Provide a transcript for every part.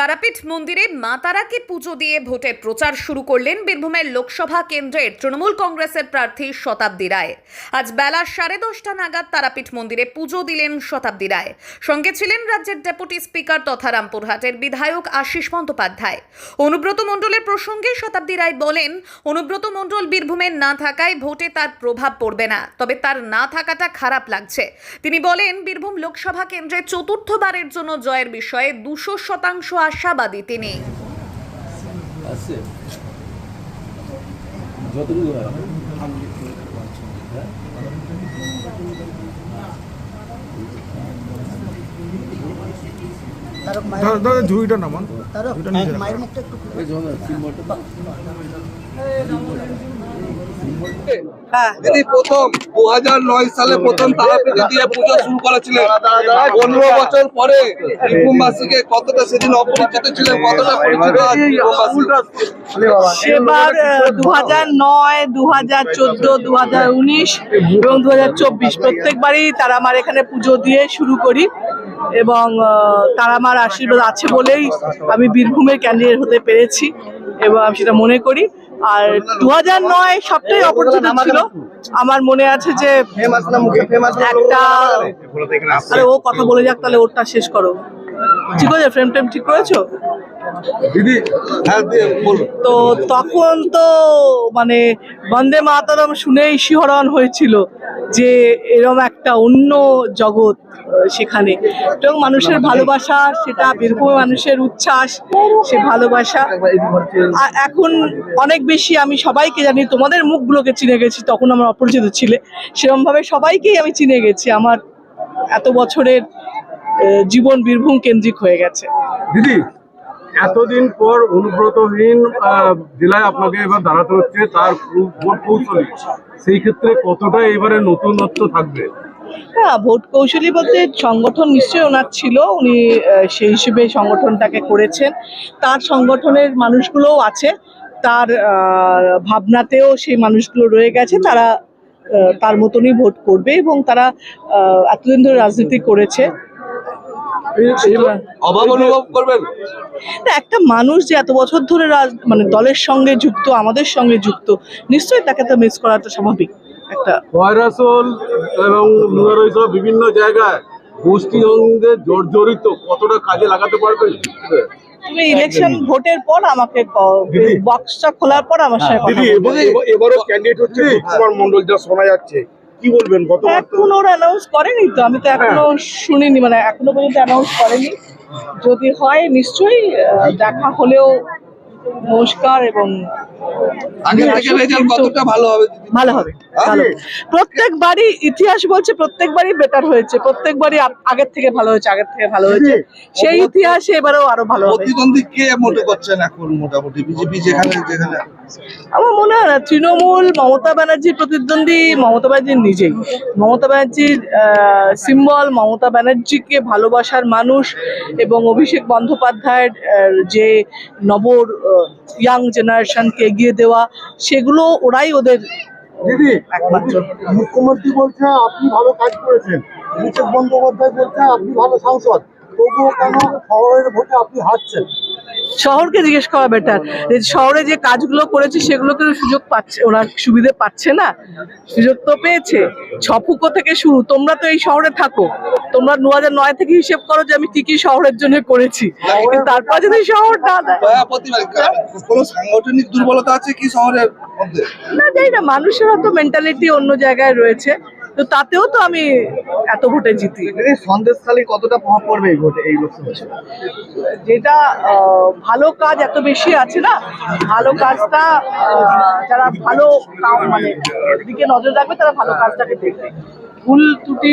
তারাপীঠ মন্দিরে মা তারাকে পুজো দিয়ে ভোটের প্রচার শুরু করলেন বীরভূমের লোকসভা কেন্দ্রের তৃণমূল কংগ্রেসের প্রার্থী শতাব্দী রায়। আজ বেলা সাড়ে দশটা নাগাদ তারাপীঠ মন্দিরে পুজো দিলেন শতাব্দী রায়। সঙ্গে ছিলেন রাজ্যের ডেপুটি স্পিকার তথা রামপুরহাটের বিধায়ক আশিস বন্দ্যোপাধ্যায়। অনুব্রত মণ্ডলের প্রসঙ্গে শতাব্দী রায় বলেন, অনুব্রত মণ্ডল বীরভূমের না থাকায় ভোটে তার প্রভাব পড়বে না, তবে তার না থাকাটা খারাপ লাগছে। তিনি বলেন, বীরভূম লোকসভা কেন্দ্রে চতুর্থবারের জন্য জয়ের বিষয়ে দুশো শতাংশ আশাবাদী তিনি। দাদা ঝুড়িটা নামান। মায়ের মুখটা একটু তিনি প্রথম দু নয় সালে প্রথম তারাপীঠে দিয়ে পুজো শুরু করেছিলেন। পনেরো বছর পরে কতটা সেদিন অপরিচিত ছিলেন কতটা পরিচিত আজ বীরভূমবাসী সেবার দু হাজার নয় দু হাজার চোদ্দ দু হাজার উনিশ এবং দু হাজার চব্বিশ। প্রত্যেকবারই তারামার এখানে পুজো দিয়ে শুরু করি এবং আহ, তারামার আশীর্বাদ আছে বলেই আমি বীরভূমের ক্যান্ডিডেট হতে পেরেছি এবং আমি সেটা মনে করি। আর দু হাজার নয় সবটাই অপরিচিত ছিল। আমার মনে আছে যে একটা আরে ও কথা বলে যাক, তাহলে ওরটা শেষ করো। ঠিক আছে ফ্রেম টেম ঠিক করেছ? দিদি হ্যাঁ বলুন। তো তখন তো মানে বন্দে মাতরম শুনেই শিহরণ হয়েছিল যে এরম একটা অন্য জগৎ সেখানে। এবং মানুষের ভালোবাসা সেটা বীরভূমের মানুষের উচ্ছ্বাস সে ভালোবাসা। আর এখন অনেক বেশি আমি সবাইকে জানি তোমাদের মুখগুলোকে চিনে গেছি তখন আমার অপরিচিত ছিলে। সেরকমভাবে সবাইকেই আমি চিনে গেছি। আমার এত বছরের জীবন বীরভূম কেন্দ্রিক হয়ে গেছে। দিদি এতদিন পর অনুব্রতহীন জেলায় আপনাকে এবার দাঁড়াতে হচ্ছে, তার ভোট কৌশলী। সেই ক্ষেত্রে কতটা এবারে নতুনত্ব থাকবে? হ্যাঁ ভোট কৌশলী বলতে সংগঠন নিশ্চয়ই ওনার ছিল, উনি সেই হিসেবে সংগঠনটাকে করেছেন। তার সংগঠনের মানুষগুলোও আছে, তার ভাবনাতেও সেই মানুষগুলো রয়ে গেছে, তারা তার মতনই ভোট করবে এবং তারা এতদিন ধরে রাজনীতি করেছে। অভাব অনুভব করবেন? একটা মানুষ যে এত বছর ধরে রাজ মানে দলের সঙ্গে যুক্ত আমাদের সঙ্গে যুক্ত নিশ্চয়ই তাকে তো মিস করাটা স্বাভাবিক। একটা খয়রাসোল এবং লুনারই সহ বিভিন্ন জায়গায় গোষ্ঠী দ্বন্দ্বে জর্জরিত কতটা কাজে লাগাতে পারবেন? তুমি ইলেকশন ভোটের পর আমাকে বক্সটা খোলার পর আমার সঙ্গে দিদি এবারও ক্যান্ডিডেট হচ্ছে কুমার মন্ডল যা শোনা যাচ্ছে। কি বলবেন? গত এখন ওরা অ্যানাউন্স করেনি তো আমি তো এখনও শুনিনি মানে এখনও পর্যন্ত অ্যানাউন্স করেনি। যদি হয় নিশ্চয়ই দেখা হলেও নমস্কার এবং আগে থেকে রেজাল্ট কতটা ভালো হবে ভালো হবে ভালো প্রত্যেকবারই ইতিহাস বলছে প্রত্যেকবারই বেটার হয়েছে প্রত্যেকবারই আগের থেকে ভালো হয়েছে আগের থেকে ভালো হয়েছে। সেই ইতিহাসে এবারেও আরও ভালো হবে। প্রতিদ্বন্দ্বী কে করছেন এখন মোটামুটি? বিজেপি যেখানে যেখানে? আমার মনে হয় না তৃণমূল মমতা ব্যানার্জির প্রতিদ্বন্দ্বী মমতা ব্যানার্জি নিজেই। মমতা ব্যানার্জির সিম্বল মমতা ব্যানার্জিকে ভালোবাসার মানুষ এবং অভিষেক বন্দ্যোপাধ্যায়ের যে নবর ইয়াং জেনারেশনকে এগিয়ে দেওয়া সেগুলো ওরাই ওদের দিদি একমাত্র। মুখ্যমন্ত্রী বলছে আপনি ভালো কাজ করেছেন। অভিষেক বন্দ্যোপাধ্যায় বলছে আপনি ভালো সাংসদ। তবুও কেন শহরের ভোটে আপনি হারছেন? শহরকে জিজ্ঞেস করা বেটার শহরে যে কাজগুলো করেছে সেগুলো কেউ সুযোগ পাচ্ছে ওরা সুবিধে পাচ্ছে না। সুযোগ তো পেয়েছে। ছপুকো থেকে শুরু? তোমরা তো এই শহরে থাকো। তোমরা দু হাজার নয় থেকে হিসেব করো যে আমি কি কি শহরের জন্য করেছি। তারপর যদি শহর না দেয় কোনো সাংগঠনিক দুর্বলতা আছে কি শহরের মধ্যে? না জানি না। মানুষের হয়তো মেন্টালিটি অন্য জায়গায় রয়েছে। তো তাতেও তো আমি এত ভোটে জিতি। সন্দেশখালী কতটা প্রভাব পড়বে এই ভোটে এই লোকসভা যেটা ভালো কাজ এত বেশি আছে না ভালো কাজটা যারা ভালো মানে দিকে নজর রাখবে তারা ভালো কাজটাকে দেখবে। ভুল ত্রুটি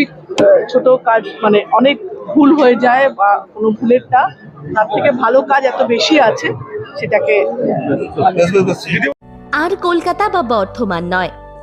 ছোট কাজ মানে অনেক ভুল হয়ে যায় বা কোনো ভুলেরটা তার থেকে ভালো কাজ এত বেশি আছে সেটাকে। আর কলকাতা বা বর্ধমান নয়।